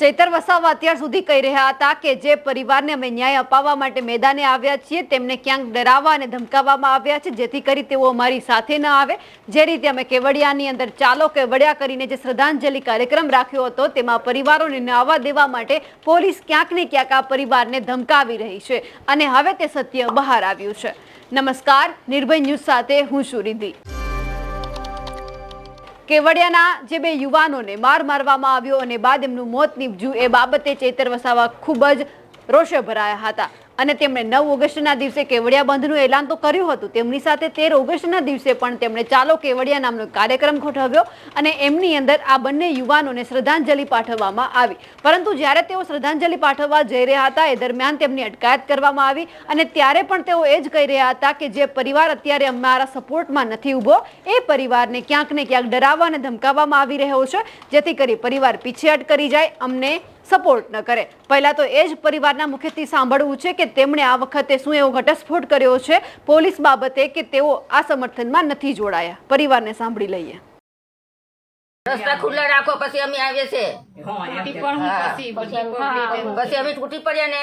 ચૈતર વસાવા અત્યાર સુધી કહી રહ્યા હતા કે જે પરિવારને અમે ન્યાય અપાવવા માટે મેદાને આવ્યા છીએ, તેમને ક્યાંક ડરાવવા અને ધમકાવવામાં આવ્યા છે, જેથી કરી તેઓ અમારી સાથે ન આવે. જે રીતે અમે કેવડિયાની અંદર ચાલો કેવડિયા કરીને જે શ્રદ્ધાંજલિ કાર્યક્રમ રાખ્યો હતો, તેમાં પરિવારોને ન આવવા દેવા માટે પોલીસ ક્યાંક ને ક્યાંક આ પરિવારને ધમકાવી રહી છે અને હવે તે સત્ય બહાર આવ્યું છે. નમસ્કાર, નિર્ભય ન્યૂઝ સાથે હું છું કેવડિયાના જે બે યુવાનોને માર મારવામાં આવ્યો અને બાદ એમનું મોત નીપજ્યું, એ બાબતે ચેતર વસાવા ખૂબ જ રોષે ભરાયા હતા. અને તેમણે નવ ઓગસ્ટના દિવસે કેવડિયા બંધનું એલાન તો કર્યું હતું. તેમની સાથે તેર ઓગસ્ટના દિવસે પણ તેમણે ચાલો કેવડિયા નામનો કાર્યક્રમ ગોઠવ્યો અને એમની અંદર આ બંને યુવાનોને શ્રદ્ધાંજલિ પાઠવવામાં આવી. પરંતુ જ્યારે તેઓ શ્રદ્ધાંજલિ પાઠવવા જઈ રહ્યા હતા, એ દરમિયાન તેમની અટકાયત કરવામાં આવી અને ત્યારે પણ તેઓ એ જ કહી રહ્યા હતા કે જે પરિવાર અત્યારે અમારા સપોર્ટમાં નથી ઊભો, એ પરિવારને ક્યાંક ને ક્યાંક ડરાવવા અને ધમકાવવામાં આવી રહ્યો છે. જેથી કરી પરિવાર પીછેહટ કરી જાય. અમને સપોર્ટ ન કરે. પહેલા તો એ જ પરિવારના મુખેથી સાંભળવું છે કે તેમણે આ વખતે શું એવો ઘટસ્ફોટ કર્યો છે. પોલીસ બાબતે કે તેઓ આ સમર્થનમાં નથી જોડાયા. પરિવારને સાંભળી લઈએ. રસ્તા ખુલ્લા રાખો પછી અમે આવીએ છે હા. પછી અમે તૂટી પડ્યા ને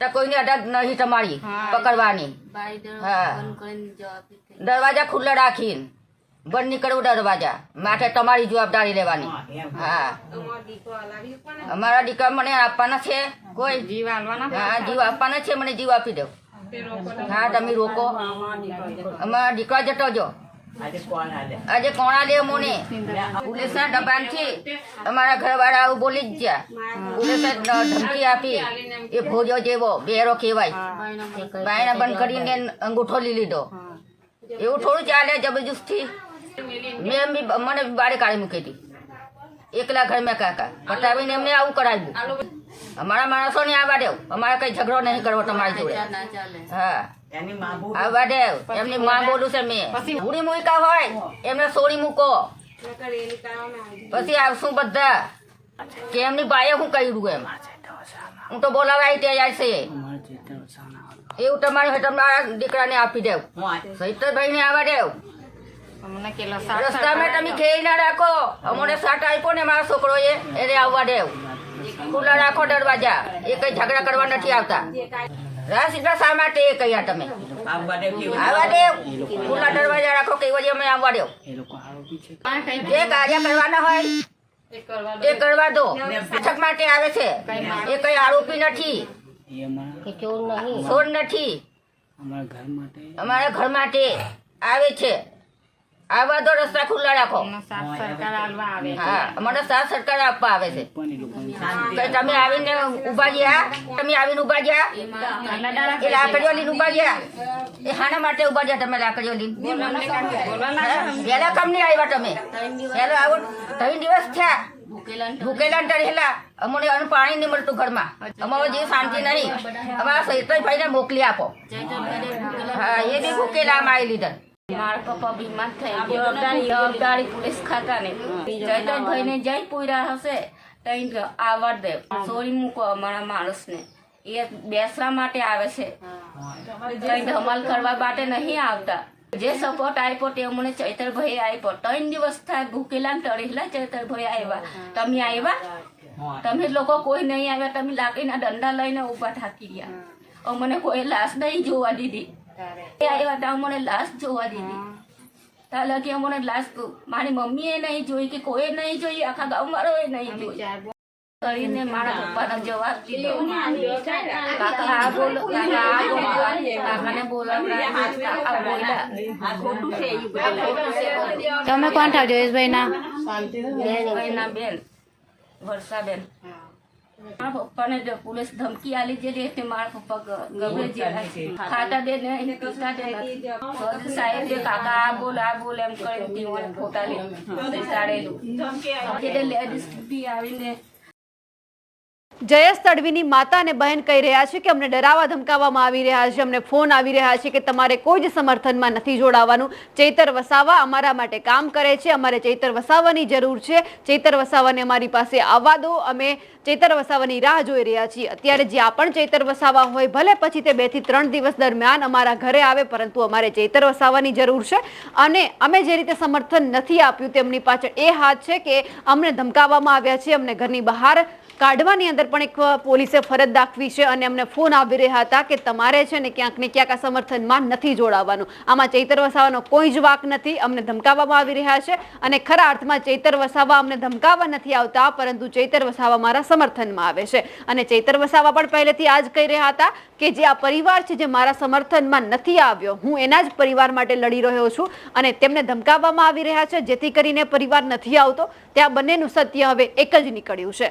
તો કોઈને અડગ નહીં તમારી પકડવાની. હા. દરવાજા ખુલ્લા રાખીને. બંધ નીકળવું દરવાજા માટે તમારી જવાબદારી લેવાની. હા અમારા દીકરા મને આપવાના છે. કોઈ જીવ હા જીવ આપવાના છે મને જીવ આપી દો. હા તમે રોકો. અમારા દીકરા જતો જો. આજે કોણા લે મોને પોલીસના દબાણથી અમારા ઘરવાળા આવું બોલી જ ગયા. પોલીસે ધમકી આપી. એ ભોજો જેવો બેરો કહેવાય. બાયણા બંધ કરીને અંગૂઠો લઈ લીધો. એવું થોડું ચાલે જબરજસ્તી. મેં બી મને બારે કાઢી મૂકી હતી. એકલા ઘર મેં કાકા. પટાવીને એમને આવું કરાવ્યું. અમારા માણસો ને આવવા દેવ અમારે કઈ ઝઘડો નહીં કરવો તમારી જોડે. હા. આવવા દેવ એમની માં બોલું છે મેં. ઉડી મૂકા હોય એમને સોડી મૂકો. પછી આવશું બધા. કે એમની બાએ હું કર્યું એમ? હું તો બોલાવા આવી તૈયાર છે. એવું તમારે તમારા દીકરાને આપી દેવ. સહિતભાઈ ને આવવા દેવ અમને રસ્તામાં તમે ઘેરી ના રાખો. અમને સાટ આપ્યો ને મારા છોકરો એ એને આવવા દેવ. ખુલ્લા રાખો દરવાજા. એ કઈ ઝઘડા કરવા નથી આવતા. રાસીટા શા માટે એ કહ્યા તમે? આવવા દેવ ખુલ્લા દરવાજા રાખો કે વજે અમે આવવા દેવ. જે કાર્ય કરવાના હોય એ કરવા દો. બેઠક માટે આવે છે. એ કઈ આરોપી નથી. ચોર નથી. ઘર માટે. અમારા ઘર માટે આવે છે. આવવા દો રસ્તા ખુલ્લા રાખો. સાત હા મને સાથ સરકાર આપવા આવે છે. તમે આવીને ઊભા ગયા તમે આવીને ઊભા ગયા એ લાકડીઓ લઈને ઊભા ગયા એ હાના માટે ઊભા ગયા તમે લાકડીઓ લઈને વહેલા કમ નહીં આવ્યા તમે? વહેલા આવો ત્રણ દિવસ થયા. ભૂકેલા ને રહેલા. અમને પાણી નહીં મળતું ઘરમાં. અમારો જે શાંતિ નહીં. અમારા સૈતભાઈને મોકલી આપો. હા એ બી ભૂકેલા માં આવી લીધા. મારા પપ્પા બીમાર થઈ જવાબદારી જવાબદારી પોલીસ ભાઈ ને જઈ પૂર્યા હશે. તઈ આવડ દે. સોરી મૂકો અમારા માણસને. એ બેસવા માટે આવે છે. ધમાલ કરવા માટે નહીં આવતા. જે સપોર્ટ આપ્યો તે અમને ચૈતરભાઈ આપ્યો. ત્રણ દિવસ થાય ભૂકેલા ને તળેલા ચૈતરભાઈ આવ્યા તમે આવ્યા તમે લોકો કોઈ નહીં આવ્યા. તમે લાકડીના દંડા લઈને ઊભા થાકી ગયા. અમને કોઈ લાશ નહીં જોવા દીધી. આવ્યા હતા મને લાસ્ટ જોવા દીધી. ત્યાં લગી અમને લાસ્ટ મારી મમ્મીએ નહીં જોઈ કે કોઈ નહીં જોઈ આખા ગામવાળાએ નહીં જોઈ. કરીને મારા પપ્પાનો જવાબ દીધો. કાકા આ બોલો કાકા આ બોલો કાકાને બોલાવડા કાકા બોલ્યા. ખોટું છે. તમે કોણ થાવ જયેશભાઈ ના બેન વર્ષાબેન. મારા પપ્પાને જો પોલીસ ધમકી આલી જેલી એટલે મારા પપ્પા ગભરે ખાતા દે ને એને પીતા દે સાહેબ જે કાકા આ બોલ આ બોલ એમ કરી ટીવાને ફોટા લે. લેડીઝ બી આવીને જયેશ તડવીની માતા અને બહેન કહી રહ્યા છે કે અમને ડરાવવા ધમકાવવામાં આવી રહ્યા છે, અમને ફોન આવી રહ્યા છે કે તમારે કોઈ જ સમર્થનમાં નથી જોડાવાનું. ચૈતર વસાવા અમારા માટે કામ કરે છે, અમારે ચૈતર વસાવાની જરૂર છે. ચૈતર વસાવાને અમારી પાસે આવવા દો, અમે ચૈતર વસાવાની રાહ જોઈ રહ્યા છીએ. અત્યારે જ્યાં પણ ચૈતર વસાવા હોય, ભલે પછી તે બેથી ત્રણ દિવસ દરમિયાન અમારા ઘરે આવે, પરંતુ અમારે ચૈતર વસાવાની જરૂર છે. અને અમે જે રીતે સમર્થન નથી આપ્યું, તેમની પાછળ એ હાથ છે કે અમને ધમકાવવામાં આવ્યા છે, અમને ઘરની બહાર કાઢવાની અંદર પણ એક પોલીસે ફરજ દાખવી છે અને અમને ફોન આવી રહ્યા હતા કે તમારે છે ને ક્યાંક ને ક્યાંક આ સમર્થનમાં નથી જોડાવાનું. આમાં ચૈતર વસાવાનો કોઈ જ વાક નથી, અમને ધમકાવવામાં આવી રહ્યા છે અને ખરા અર્થમાં ચૈતર વસાવા અમને ધમકાવવા નથી આવતા, પરંતુ ચૈતર વસાવા મારા સમર્થનમાં આવે છે. અને ચૈતર વસાવા પણ પહેલેથી આ જ કહી રહ્યા હતા કે જે આ પરિવાર છે જે મારા સમર્થનમાં નથી આવ્યો, હું એના જ પરિવાર માટે લડી રહ્યો છું અને તેમને ધમકાવવામાં આવી રહ્યા છે, જેથી કરીને પરિવાર નથી આવતો. ત્યાં બંનેનું સત્ય હવે એક જ નીકળ્યું છે.